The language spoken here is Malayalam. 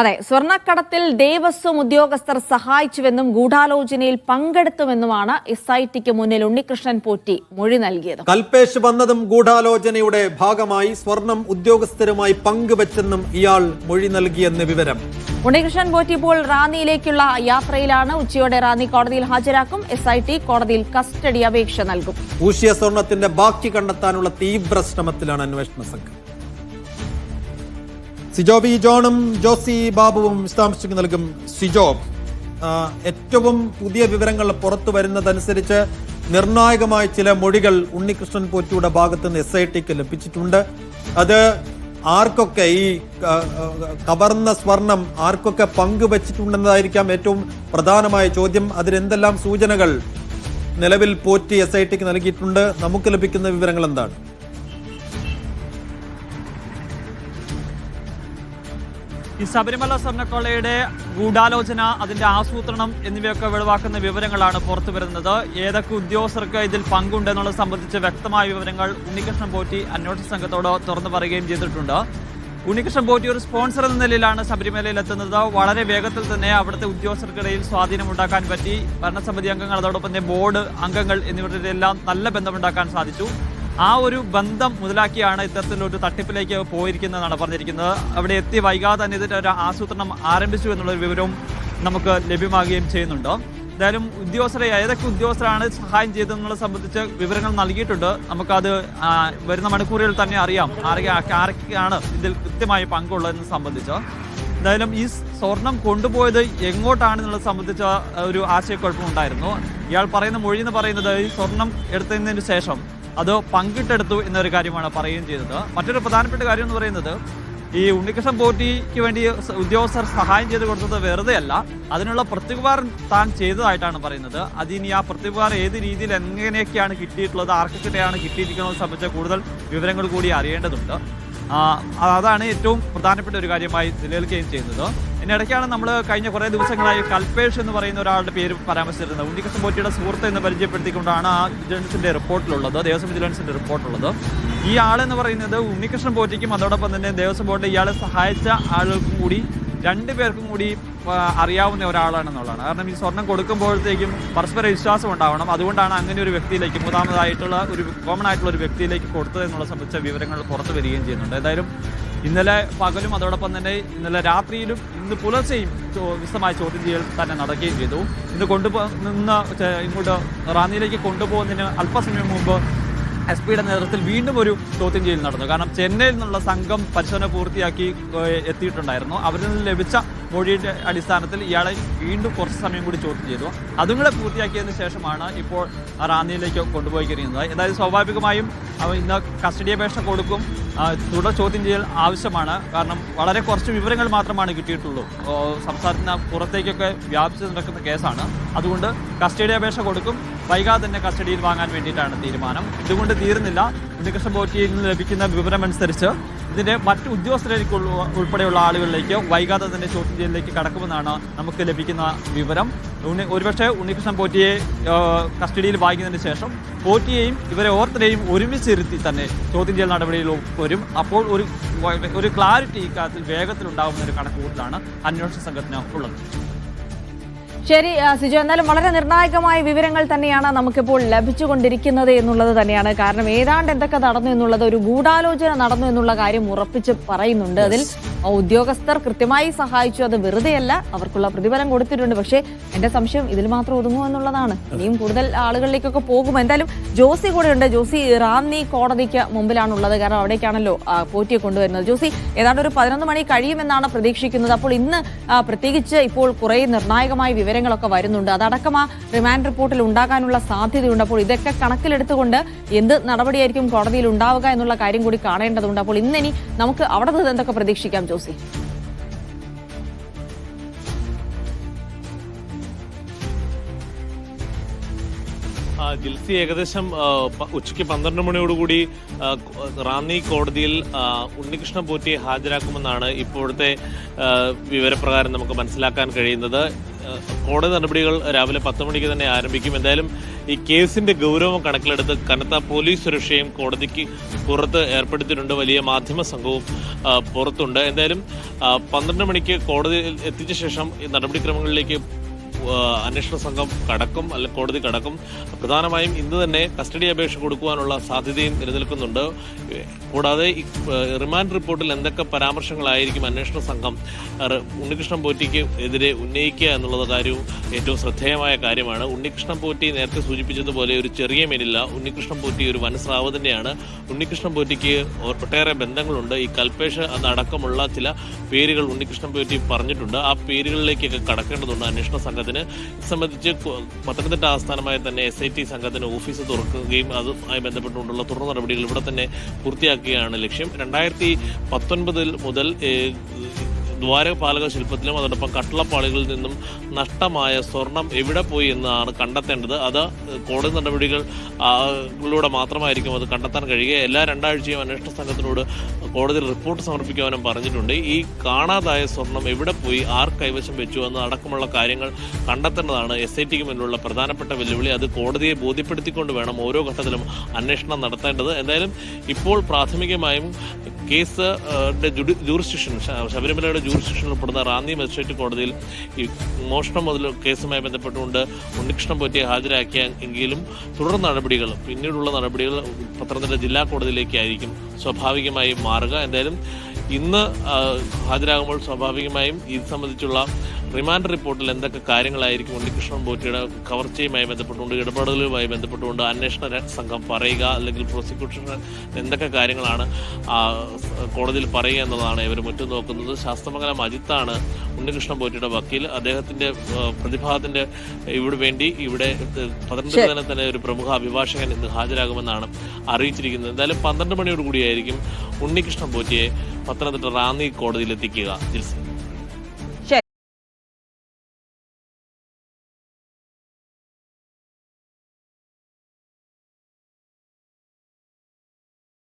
അതെ സ്വർണക്കടത്തിൽ ദേവസ്വം ഉദ്യോഗസ്ഥർ സഹായിച്ചുവെന്നും ഗൂഢാലോചനയിൽ പങ്കെടുത്തുവെന്നുമാണ് എസ് ഐ ടിക്ക് മുന്നിൽ ഉണ്ണികൃഷ്ണൻ പോറ്റി മൊഴി നൽകിയത്. കൽപേഷ് വന്നതും ഗൂഢാലോചനയുടെ ഭാഗമായി സ്വർണം ഉദ്യോഗസ്ഥരുമായി പങ്കുവച്ചെന്നും ഇയാൾ മൊഴി നൽകിയെന്ന് വിവരം. ഉണ്ണികൃഷ്ണൻ പോറ്റി ഇപ്പോൾ റാന്നിയിലേക്കുള്ള യാത്രയിലാണ്. ഉച്ചയോടെ റാന്നി കോടതിയിൽ ഹാജരാക്കും. എസ് ഐ ടി കോടതിയിൽ കസ്റ്റഡി അപേക്ഷ നൽകും. ഊഷ്യ സ്വർണത്തിന്റെ ബാക്കി കണ്ടെത്താനുള്ള തീവ്ര ശ്രമത്തിലാണ് അന്വേഷണ സംഘം. സിജോ ബി ജോണും ജോസി ബാബുവും വിശദാംശങ്ങൾ നൽകും സിജോ. ഏറ്റവും പുതിയ വിവരങ്ങൾ പുറത്തു വരുന്നതനുസരിച്ച് നിർണായകമായ ചില മൊഴികൾ ഉണ്ണികൃഷ്ണൻ പോറ്റിയുടെ ഭാഗത്ത് നിന്ന് എസ് ഐ ടിക്ക് ലഭിച്ചിട്ടുണ്ട്. അത് ആർക്കൊക്കെ ഈ കവർന്ന സ്വർണം ആർക്കൊക്കെ പങ്കുവച്ചിട്ടുണ്ടെന്നതായിരിക്കാം ഏറ്റവും പ്രധാനമായ ചോദ്യം. അതിനെന്തെല്ലാം സൂചനകൾ നിലവിൽ പോറ്റി എസ് ഐ ടിക്ക് നൽകിയിട്ടുണ്ട്? നമുക്ക് ലഭിക്കുന്ന വിവരങ്ങൾ എന്താണ്? ഈ ശബരിമല സ്വർണക്കൊള്ളയുടെ ഗൂഢാലോചന അതിന്റെ ആസൂത്രണം എന്നിവയൊക്കെ വെളിവാക്കുന്ന വിവരങ്ങളാണ് പുറത്തു വരുന്നത്. ഏതൊക്കെ ഉദ്യോഗസ്ഥർക്ക് ഇതിൽ പങ്കുണ്ടെന്നുള്ളത് സംബന്ധിച്ച് വ്യക്തമായ വിവരങ്ങൾ ഉണ്ണികൃഷ്ണൻ പോറ്റി അന്വേഷണ സംഘത്തോട് തുറന്നു പറയുകയും ചെയ്തിട്ടുണ്ട്. ഉണ്ണികൃഷ്ണൻ പോറ്റി ഒരു സ്പോൺസർ എന്ന നിലയിലാണ് ശബരിമലയിൽ എത്തുന്നത്. വളരെ വേഗത്തിൽ തന്നെ അവിടുത്തെ ഉദ്യോഗസ്ഥർക്കിടയിൽ സ്വാധീനമുണ്ടാക്കാൻ പറ്റി. ഭരണസമിതി അംഗങ്ങൾ അതോടൊപ്പം തന്നെ ബോർഡ് അംഗങ്ങൾ എന്നിവരുടെ എല്ലാം നല്ല ബന്ധമുണ്ടാക്കാൻ സാധിച്ചു. ആ ഒരു ബന്ധം മുതലാക്കിയാണ് ഇത്തരത്തിലൊരു തട്ടിപ്പിലേക്ക് പോയിരിക്കുന്നതെന്നാണ് പറഞ്ഞിരിക്കുന്നത്. അവിടെ എത്തി വൈകാതെ തന്നെ ഇതിന്റെ ഒരു ആസൂത്രണം ആരംഭിച്ചു എന്നുള്ളൊരു വിവരവും നമുക്ക് ലഭ്യമാകുകയും ചെയ്യുന്നുണ്ട്. എന്തായാലും ഉദ്യോഗസ്ഥരെ ഏതൊക്കെ ഉദ്യോഗസ്ഥരാണ് സഹായം ചെയ്തതെന്നുള്ളത് സംബന്ധിച്ച് വിവരങ്ങൾ നൽകിയിട്ടുണ്ട്. നമുക്കത് വരുന്ന മണിക്കൂറുകളിൽ തന്നെ അറിയാം. ആരൊക്കെ ആരൊക്കെയാണ് ഇതിൽ കൃത്യമായി പങ്കുള്ളതെന്ന് സംബന്ധിച്ച്. എന്തായാലും ഈ സ്വർണം കൊണ്ടുപോയത് എങ്ങോട്ടാണെന്നുള്ളത് സംബന്ധിച്ച ഒരു ആശയക്കുഴപ്പമുണ്ടായിരുന്നു. ഇയാൾ പറയുന്ന മൊഴി എന്ന് പറയുന്നത് ഈ സ്വർണം എടുത്തതിന് ശേഷം. അത് പങ്കിട്ടെടുത്തു എന്നൊരു കാര്യമാണ് പറയുകയും ചെയ്തത്. മറ്റൊരു പ്രധാനപ്പെട്ട കാര്യം എന്ന് പറയുന്നത് ഈ ഉണ്ണികൃഷ്ണൻ പോറ്റിക്ക് വേണ്ടി ഉദ്യോഗസ്ഥർ സഹായം ചെയ്ത് കൊടുത്തത് വെറുതെ അല്ല. അതിനുള്ള പ്രത്യുപകാരം താൻ ചെയ്തതായിട്ടാണ് പറയുന്നത്. അതിനി ആ പ്രത്യുപകാരം ഏത് രീതിയിൽ എങ്ങനെയൊക്കെയാണ് കിട്ടിയിട്ടുള്ളത് ആർക്കൊക്കെയാണ് കിട്ടിയിരിക്കുന്നത് സംബന്ധിച്ച കൂടുതൽ വിവരങ്ങൾ കൂടി അറിയേണ്ടതുണ്ട്. അതാണ് ഏറ്റവും പ്രധാനപ്പെട്ട ഒരു കാര്യമായി നിലനിൽക്കുകയും ചെയ്യുന്നത് ഇതിനിടയ്ക്കാണ് നമ്മൾ കഴിഞ്ഞ കുറേ ദിവസങ്ങളായി കൽപേഷ് എന്ന് പറയുന്ന ഒരാളുടെ പേര് പരാമർശിച്ചിരുന്നത്. ഉണ്ണികൃഷ്ണൻ പോറ്റിയുടെ സുഹൃത്ത് എന്ന് പരിചയപ്പെടുത്തിക്കൊണ്ടാണ് ആ വിജിലൻസിന്റെ റിപ്പോർട്ടിലുള്ളത് ദേവസ്വം വിജിലൻസിന്റെ റിപ്പോർട്ടുള്ളത് ഈ ആളെന്ന് പറയുന്നത് ഉണ്ണികൃഷ്ണൻ പോറ്റിക്കും അതോടൊപ്പം തന്നെ ദേവസ്വം ബോർഡ് ഇയാളെ സഹായിച്ച ആളുകൾക്കും കൂടി രണ്ടു പേർക്കും കൂടി അറിയാവുന്ന ഒരാളാണെന്നുള്ളതാണ്. കാരണം ഈ സ്വർണം കൊടുക്കുമ്പോഴത്തേക്കും പരസ്പര വിശ്വാസം ഉണ്ടാവണം. അതുകൊണ്ടാണ് അങ്ങനെ ഒരു വ്യക്തിയിലേക്ക് മൂന്നാമതായിട്ടുള്ള ഒരു കോമൺ ആയിട്ടുള്ള ഒരു വ്യക്തിയിലേക്ക് കൊടുത്തത് എന്നുള്ള സംബന്ധിച്ച വിവരങ്ങൾ പുറത്തു വരികയും ചെയ്യുന്നുണ്ട്. എന്തായാലും ഇന്നലെ പകലും അതോടൊപ്പം തന്നെ ഇന്നലെ രാത്രിയിലും ഇന്ന് പുലർച്ചെയും വിശദമായ ചോദ്യം ചെയ്യൽ തന്നെ നടക്കുകയും ചെയ്തു. ഇന്ന് കൊണ്ടുപോ നിന്ന് ഇങ്ങോട്ട് റാന്നിയിലേക്ക് കൊണ്ടുപോകുന്നതിന് അല്പസമയം മുമ്പ് എസ് പിയുടെ നേതൃത്വത്തിൽ വീണ്ടും ഒരു ചോദ്യം ചെയ്യൽ നടന്നു. കാരണം ചെന്നൈയിൽ നിന്നുള്ള സംഘം പരിശോധന പൂർത്തിയാക്കി എത്തിയിട്ടുണ്ടായിരുന്നു. അവരിൽ നിന്ന് ലഭിച്ച മൊഴിയുടെ അടിസ്ഥാനത്തിൽ ഇയാളെ വീണ്ടും കുറച്ച് സമയം കൂടി ചോദ്യം ചെയ്തു. അതും കൂടെ പൂർത്തിയാക്കിയതിന് ശേഷമാണ് ഇപ്പോൾ റാന്നിയിലേക്ക് കൊണ്ടുപോയി കഴിയുന്നത് എന്തായാലും സ്വാഭാവികമായും ഇന്ന് കസ്റ്റഡി അപേക്ഷ കൊടുക്കും. തുടർ ചോദ്യം ചെയ്യൽ ആവശ്യമാണ്. കാരണം വളരെ കുറച്ച് വിവരങ്ങൾ മാത്രമാണ് കിട്ടിയിട്ടുള്ളൂ. സംസ്ഥാനത്തിന് പുറത്തേക്കൊക്കെ വ്യാപിച്ച് നടക്കുന്ന കേസാണ്. അതുകൊണ്ട് കസ്റ്റഡി അപേക്ഷ കൊടുക്കും. വൈകാതെ തന്നെ കസ്റ്റഡിയിൽ വാങ്ങാൻ വേണ്ടിയിട്ടാണ് തീരുമാനം. ഇതുകൊണ്ട് തീരുന്നില്ല. ഉണ്ണികൃഷ്ണൻ ബോറ്റിയിൽ നിന്ന് ലഭിക്കുന്ന വിവരമനുസരിച്ച് ഇതിന്റെ മറ്റ് ഉദ്യോഗസ്ഥരിലേക്ക് ഉള്ള- ഉൾപ്പെടെയുള്ള ആളുകളിലേക്ക് വൈകാതെ തന്നെ ചോദ്യം ചെയ്യലിലേക്ക് കടക്കുമെന്നാണ് നമുക്ക് ലഭിക്കുന്ന വിവരം. ഒരുപക്ഷെ ഉണ്ണികൃഷ്ണൻ പോറ്റിയെ കസ്റ്റഡിയിൽ വാങ്ങിയതിന് ശേഷം പോറ്റിയെയും ഇവരെ ഓർത്തരെയും ഒരുമിച്ചിരുത്തി തന്നെ ചോദ്യം ചെയ്യൽ നടപടിയിൽ വരും. അപ്പോൾ ഒരു ഒരു ക്ലാരിറ്റി ഇക്കാര്യത്തിൽ വേഗത്തിൽ ഉണ്ടാകുന്ന ഒരു കണക്കുകൂട്ടലാണ് അന്വേഷണ സംഘത്തിന് ഉള്ളത്. ശരി സിജു എന്നാലും വളരെ നിർണായകമായ വിവരങ്ങൾ തന്നെയാണ് നമുക്കിപ്പോൾ ലഭിച്ചുകൊണ്ടിരിക്കുന്നത് എന്നുള്ളത് തന്നെയാണ്. കാരണം ഏതാണ്ട് എന്തൊക്കെ നടന്നു എന്നുള്ളത് ഒരു ഗൂഢാലോചന നടന്നു എന്നുള്ള കാര്യം ഉറപ്പിച്ച് പറയുന്നുണ്ട്. അതിൽ ഉദ്യോഗസ്ഥർ കൃത്യമായി സഹായിച്ചു. അത് വെറുതെയല്ല അവർക്കുള്ള പ്രതിഫലം കൊടുത്തിട്ടുണ്ട്. പക്ഷേ എന്റെ സംശയം ഇതിൽ മാത്രം ഒതുങ്ങുമോ എന്നുള്ളതാണ്. ഇനിയും കൂടുതൽ ആളുകളിലേക്കൊക്കെ പോകും. എന്തായാലും ജോസി കൂടെ ഉണ്ട് ജോസി റാന്നി കോടതിക്ക് മുമ്പിലാണുള്ളത്. കാരണം അവിടേക്കാണല്ലോ പോറ്റിയെ കൊണ്ടുവരുന്നത്. ജോസി ഏതാണ്ട് ഒരു പതിനൊന്ന് മണി കഴിയുമെന്നാണ് പ്രതീക്ഷിക്കുന്നത്. അപ്പോൾ ഇന്ന് പ്രത്യേകിച്ച് ഇപ്പോൾ കുറേ നിർണായകമായ വിവരങ്ങളൊക്കെ വരുന്നുണ്ട്. അതടക്കം ആ റിമാൻഡ് റിപ്പോർട്ടിൽ ഉണ്ടാകാനുള്ള സാധ്യതയുണ്ട്. അപ്പോൾ ഇതൊക്കെ കണക്കിലെടുത്തുകൊണ്ട് എന്ത് നടപടിയായിരിക്കും കോടതിയിൽ ഉണ്ടാവുക എന്നുള്ള കാര്യം കൂടി കാണേണ്ടതുണ്ട്. അപ്പോൾ ഇന്നിനി നമുക്ക് അവിടെ നിന്ന് എന്തൊക്കെ പ്രതീക്ഷിക്കാം ജോസി? ജിൽസി ഏകദേശം ഉച്ചയ്ക്ക് പന്ത്രണ്ട് മണിയോടുകൂടി റാന്നി കോടതിയിൽ ഉണ്ണികൃഷ്ണ പോറ്റിയെ ഹാജരാക്കുമെന്നാണ് ഇപ്പോഴത്തെ വിവരപ്രകാരം നമുക്ക് മനസ്സിലാക്കാൻ കഴിയുന്നത്. കോടതി നടപടികൾ രാവിലെ പത്ത് മണിക്ക് തന്നെ ആരംഭിക്കും. എന്തായാലും ഈ കേസിന്റെ ഗൗരവം കണക്കിലെടുത്ത് കനത്ത പോലീസ് സുരക്ഷയും കോടതിക്ക് പുറത്ത് ഏർപ്പെടുത്തിയിട്ടുണ്ട്. വലിയ മാധ്യമ സംഘവും പുറത്തുണ്ട്. എന്തായാലും പന്ത്രണ്ട് മണിക്ക് കോടതിയിൽ എത്തിച്ച ശേഷം നടപടിക്രമങ്ങളിലേക്ക് അന്വേഷണ സംഘം കടക്കും അല്ലെങ്കിൽ കോടതി കടക്കും. പ്രധാനമായും ഇന്ന് തന്നെ കസ്റ്റഡി അപേക്ഷ കൊടുക്കുവാനുള്ള സാധ്യതയും നിലനിൽക്കുന്നുണ്ട്. കൂടാതെ റിമാൻഡ് റിപ്പോർട്ടിൽ എന്തൊക്കെ പരാമർശങ്ങളായിരിക്കും അന്വേഷണ സംഘം ഉണ്ണികൃഷ്ണൻ പോറ്റിക്ക് എതിരെ ഉന്നയിക്കുക എന്നുള്ളത് കാര്യവും ഏറ്റവും ശ്രദ്ധേയമായ കാര്യമാണ്. ഉണ്ണികൃഷ്ണൻ പോറ്റി നേരത്തെ സൂചിപ്പിച്ചതുപോലെ ഒരു ചെറിയ മീനില്ല. ഉണ്ണികൃഷ്ണൻ പോറ്റി ഒരു വനസ്രാവ് തന്നെയാണ് ഉണ്ണികൃഷ്ണൻ പോറ്റിക്ക് ഒട്ടേറെ ബന്ധങ്ങളുണ്ട്. ഈ കൽപ്പേഷ എന്നടക്കമുള്ള ചില പേരുകൾ ഉണ്ണികൃഷ്ണൻ പോറ്റി പറഞ്ഞിട്ടുണ്ട്. ആ പേരുകളിലേക്കൊക്കെ കടക്കേണ്ടതുണ്ട് അന്വേഷണ സംഘത്തിന് സംബന്ധിച്ച് പത്തനംതിട്ട ആസ്ഥാനമായി തന്നെ എസ് ഐ ടി സംഘത്തിന് ഓഫീസ് തുറക്കുകയും അതുമായി ബന്ധപ്പെട്ടുകൊണ്ടുള്ള തുടർ നടപടികൾ ഇവിടെ തന്നെ പൂർത്തിയാക്കുകയാണ് ലക്ഷ്യം. രണ്ടായിരത്തി പത്തൊൻപതിൽ മുതൽ ദ്വാരപാലക ശില്പത്തിലും അതോടൊപ്പം കട്ടളപ്പാളികളിൽ നിന്നും നഷ്ടമായ സ്വർണം എവിടെ പോയി എന്നാണ് കണ്ടെത്തേണ്ടത്. അത് കോടതി നടപടികൾ കളിലൂടെ മാത്രമായിരിക്കും അത് കണ്ടെത്താൻ കഴിയുക. എല്ലാ രണ്ടാഴ്ചയും അന്വേഷണ സംഘത്തിനോട് കോടതിയിൽ റിപ്പോർട്ട് സമർപ്പിക്കുവാനും പറഞ്ഞിട്ടുണ്ട്. ഈ കാണാതായ സ്വർണം എവിടെ പോയി ആർ കൈവശം വെച്ചു എന്ന് അടക്കമുള്ള കാര്യങ്ങൾ കണ്ടെത്തേണ്ടതാണ് എസ് ഐ ടിക്ക് മുന്നിലുള്ള പ്രധാനപ്പെട്ട വെല്ലുവിളി. അത് കോടതിയെ ബോധ്യപ്പെടുത്തിക്കൊണ്ട് വേണം ഓരോ ഘട്ടത്തിലും അന്വേഷണം നടത്തേണ്ടത്. എന്തായാലും ഇപ്പോൾ പ്രാഥമികമായും കേസ് ജൂറിസ്ഡിക്ഷൻ ശബരിമലയുടെ ജൂറിസ്ഡിക്ഷനിൽ ഉൾപ്പെടുന്ന റാന്നി മജിസ്ട്രേറ്റ് കോടതിയിൽ ഈ മോഷണം മുതൽ കേസുമായി ബന്ധപ്പെട്ടുകൊണ്ട് ഉണ്ണികൃഷ്ണൻ പോറ്റിയെ ഹാജരാക്കിയ എങ്കിലും തുടർ നടപടികൾ പിന്നീടുള്ള നടപടികൾ പത്തനംതിട്ട ജില്ലാ കോടതിയിലേക്കായിരിക്കും സ്വാഭാവികമായി മാറുക. എന്തായാലും ഇന്ന് ഹാജരാകുമ്പോൾ സ്വാഭാവികമായും ഇത് സംബന്ധിച്ചുള്ള റിമാൻഡ് റിപ്പോർട്ടിൽ എന്തൊക്കെ കാര്യങ്ങളായിരിക്കും ഉണ്ണികൃഷ്ണൻ പോറ്റിയുടെ കവർച്ചയുമായി ബന്ധപ്പെട്ടുകൊണ്ട് ഇടപെടലുമായി ബന്ധപ്പെട്ടുകൊണ്ട് അന്വേഷണ സംഘം പറയുക അല്ലെങ്കിൽ പ്രോസിക്യൂഷൻ എന്തൊക്കെ കാര്യങ്ങളാണ് കോടതിയിൽ പറയുക എന്നതാണ് ഇവർ മുറ്റുനോക്കുന്നത് ശാസ്ത്രമംഗലം അജിത്താണ് ഉണ്ണികൃഷ്ണൻ പോറ്റിയുടെ വക്കീൽ. അദ്ദേഹത്തിന്റെ പ്രതിഭാഗത്തിന്റെ ഇവിടെ വേണ്ടി ഇവിടെ പന്ത്രണ്ട് തന്നെ തന്നെ ഒരു പ്രമുഖ അഭിഭാഷകൻ ഇന്ന് ഹാജരാകുമെന്നാണ് അറിയിച്ചിരിക്കുന്നത്. എന്തായാലും പന്ത്രണ്ട് മണിയോട് കൂടിയായിരിക്കും ഉണ്ണികൃഷ്ണൻ പോറ്റിയെ പത്തനംതിട്ട റാന്നി കോടതിയിൽ എത്തിക്കുക